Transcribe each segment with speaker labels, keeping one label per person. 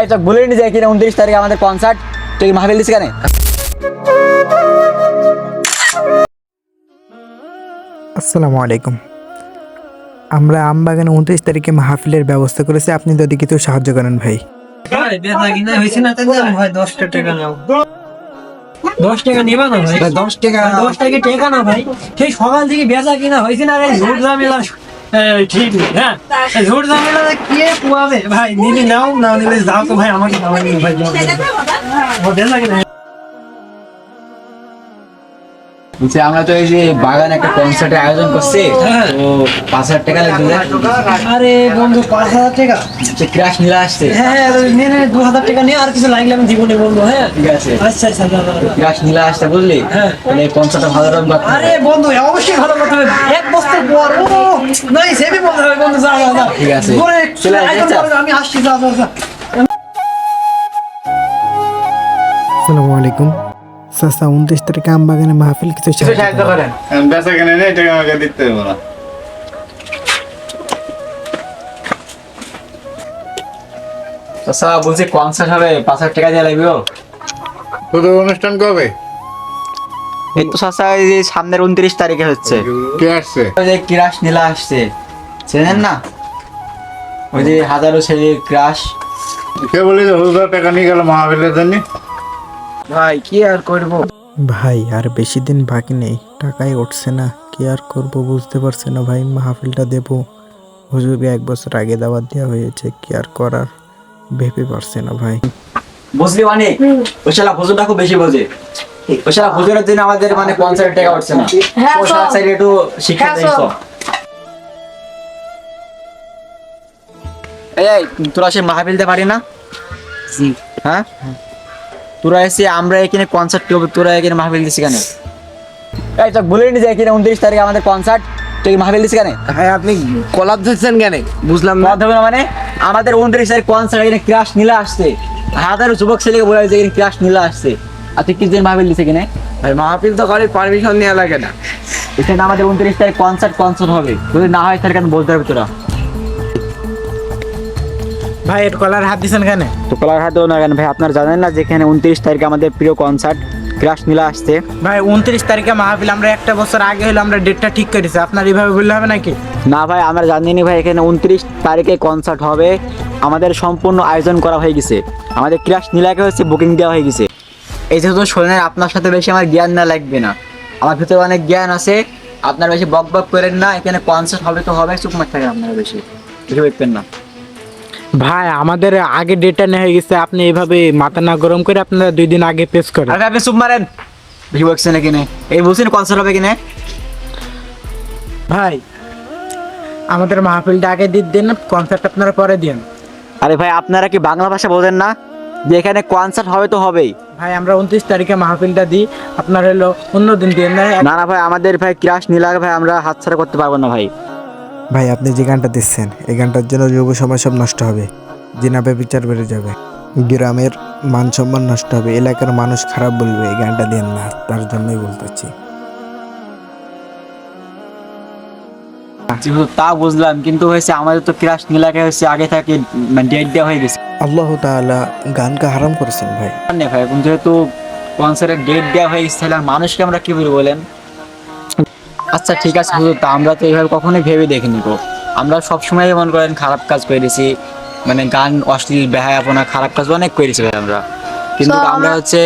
Speaker 1: এই তো নি যায় কিনা উনত্রিশ তারিখে আমাদের কনসার্ট তুই কি মাহফিল দিস কেন
Speaker 2: আসসালামু আলাইকুম। আমরা আমবাগানে উনত্রিশ তারিখে মাহফিলের ব্যবস্থা করেছি। আপনি যদি কিছু সাহায্য করেন ভাই।
Speaker 3: দশ টাকা নিবা। না ভাই।
Speaker 1: দশ টাকা
Speaker 3: দশ টাকা টাকা না ভাই। সেই সকাল থেকে বেচা কিনা হয়েছে না রে ঝুট ঝামেলা এই, ঠিক হ্যাঁ। এই ঝামেলা কে কুয়াবে ভাই নিলে নাও না নিলে যাও তো ভাই আমাকে দাও ভাই যাও, যাও। ও
Speaker 1: বলছি আমরা তো এই যে বাগানে একটা কনসার্টের আয়োজন করছি
Speaker 3: হ্যাঁ।
Speaker 1: তো পাঁচ হাজার টাকা লাগবে।
Speaker 3: আরে বন্ধু পাঁচ হাজার টাকা?
Speaker 1: ক্রাশ নিলে আসছে।
Speaker 3: হ্যাঁ হ্যাঁ নে নে দু হাজার টাকা নিয়ে আর কিছু লাগলে আমি জীবনে বলব হ্যাঁ।
Speaker 1: ঠিক আছে।
Speaker 3: আচ্ছা আচ্ছা।
Speaker 1: ক্রাশ নিলে আসতে বুঝলি?
Speaker 3: হ্যাঁ।
Speaker 1: এই কনসার্টটা ভালো রকম
Speaker 3: আরে বন্ধু অবশ্যই ভালো কথা এক বছর পর নাই সেবি বলতে হবে বন্ধু যা যা যা
Speaker 1: ঠিক আছে।
Speaker 3: ঘুরে
Speaker 1: চলে আয়,
Speaker 3: আয়োজন
Speaker 1: যা।
Speaker 3: করবে, আমি আসছি যা যা যা
Speaker 2: আসসালামু আলাইকুম। চাচা উনত্রিশ তারিখে আমবাগানে মাহফিল কিছু সাহায্য করেন।
Speaker 4: বেচা কেনে নেই টাকা আমাকে দিতে হবে না।
Speaker 1: আচ্ছা বলছি কনসার্ট হবে পাঁচ হাজার টাকা দিয়ে লাগবে
Speaker 4: শুধু অনুষ্ঠান কবে?
Speaker 1: এই তো চাচা এই যে সামনের উনত্রিশ তারিখে হচ্ছে।
Speaker 4: কে আসছে?
Speaker 1: ওই যে ক্রাশ নীলা আসছে। চেনেন না? ওই যে হাজারো ছেলে ক্রাশ।
Speaker 4: কে বলি যে হুজুর টাকা নিয়ে গেল জন্য?
Speaker 1: ভাই কি আর করব?
Speaker 2: ভাই আর বেশি দিন বাকি নেই। টাকাই উঠছে না। কি আর করব বুঝতে পারছে না ভাই মাহফিলটা দেব। হুজুরকে এক বছর আগে দাওয়াত দেওয়া হয়েছে কি আর করার? ভেবে পারছে না ভাই।
Speaker 1: বুঝলি মানে? ওই শালা হুজুরটা খুব বেশি বোঝে। শালা হুজুরের জন্য আমাদের মানে পঞ্চাশ টাকা উঠছে না। সাইডে একটু শিক্ষা তো। এই এই, তোরা সে মাহফিলতে পারি না? হ্যাঁ? তোরা এসে আমরা এখানে কনসার্ট করব তোরা এখানে মাহফিল কেন? এই তো যে এখানে উনত্রিশ তারিখে আমাদের কনসার্ট তুই মাহফিল কেন?
Speaker 5: ভাই আপনি কলাপ ধরছেন কেন? বুঝলাম না।
Speaker 1: মাধ্যমে মানে? আমাদের উনত্রিশ তারিখ কনসার্ট এখানে ক্রাশ নীলা আসছে। হাজারো যুবক ছেলেকে বলে যে এখানে ক্রাশ নীলা আসছে। আর তুই কিছুদিন মাহফিল দিছে কিনে
Speaker 5: ভাই মাহফিল তো করে পারমিশন নেওয়া লাগে না।
Speaker 1: এখানে আমাদের উনত্রিশ তারিখ কনসার্ট কনসার্ট হবে। যদি না হয় তাহলে কেন বলতে পারবি তোরা?
Speaker 2: ভাই এর কলার হাত দিছেন কেন?
Speaker 1: তো কলার হাত দেবো না কেন? ভাই আপনারা জানেন না যেখানে উনত্রিশ তারিখে আমাদের প্রিয় কনসার্ট ক্রাশ নীলা আসছে।
Speaker 2: ভাই উনত্রিশ তারিখে মাহফিল আমরা একটা বছর আগে হলো আমরা ডেটটা ঠিক করেছি। আপনার এইভাবে বললে হবে নাকি?
Speaker 1: না ভাই আমরা জানিনি ভাই এখানে উনত্রিশ তারিখে কনসার্ট হবে। আমাদের সম্পূর্ণ আয়োজন করা হয়ে গেছে। আমাদের ক্রাশ নীলাকে হচ্ছে বুকিং দেওয়া হয়ে গেছে। এই যেহেতু শোনেন আপনার সাথে বেশি আমার জ্ঞান না লাগবে না। আমার ভিতরে অনেক জ্ঞান আছে আপনার বেশি বক বক করেন না এখানে কনসার্ট হবে তো হবে চুপ মার থাকেন আপনারা বেশি। কিছু দেখবেন না।
Speaker 2: ভাই আমাদের আগে ডেটটা নেওয়া হয়ে গেছে আপনি এইভাবে মাথা না গরম করে আপনারা দুই দিন আগে পেশ করেন।
Speaker 1: আর আপনি চুপ মারেন। বেশি বকছেন কিনে এই বলছেন কনসার্ট হবে কিনে
Speaker 2: ভাই আমাদের মাহফিলটা আগে দিয়ে দিন কনসার্ট আপনারা পরে দিন।
Speaker 1: আরে ভাই আপনারা কি বাংলা ভাষা বোঝেন না? যে এখানে কনসার্ট হবে তো হবেই।
Speaker 2: ভাই আমরা উনত্রিশ তারিখে মাহফিলটা দিই। আপনার হলো অন্য দিন দিয়ে। না
Speaker 1: না ভাই আমাদের ভাই ক্রাশ নীলাকে ভাই আমরা হাতছাড়া করতে পারব না ভাই।
Speaker 2: ভাই আপনি যে গানটা দিচ্ছেন এই গানটার জন্য যুব সমাজ সব নষ্ট হবে। জিনাবে বিচার বেড়ে যাবে। গ্রামের মান সম্মান নষ্ট হবে। এলাকার মানুষ খারাপ বলবে এই গানটা দেন না তার জন্যই বলতেছি।
Speaker 1: তা বুঝলাম কিন্তু হয়েছে আমাদের তো ক্রাশ নীলাকে হয়েছে আগে থেকে মানে ডেট দেওয়া হয়ে গেছে।
Speaker 2: আল্লাহ তাআলা গানকে হারাম করেছেন ভাই।
Speaker 1: না ভাই এখন যেহেতু কনসার্টের ডেট দেওয়া হয়ে গেছে মানুষকে আমরা কি বলেন? আচ্ছা ঠিক আছে হুজুর তা আমরা তো এইভাবে কখনোই ভেবে দেখিনি গো। আমরা সবসময় মনে করেন খারাপ কাজ করেছি মানে গান অশ্লীল বেহায়াপনা খারাপ কাজ অনেক করেছি ভাই আমরা। কিন্তু আমরা হচ্ছে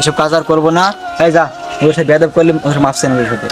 Speaker 1: এসব কাজ আর করব না। এই যা ওর সাথে বেদব করলে ওর মাপছে না ওর সাথে।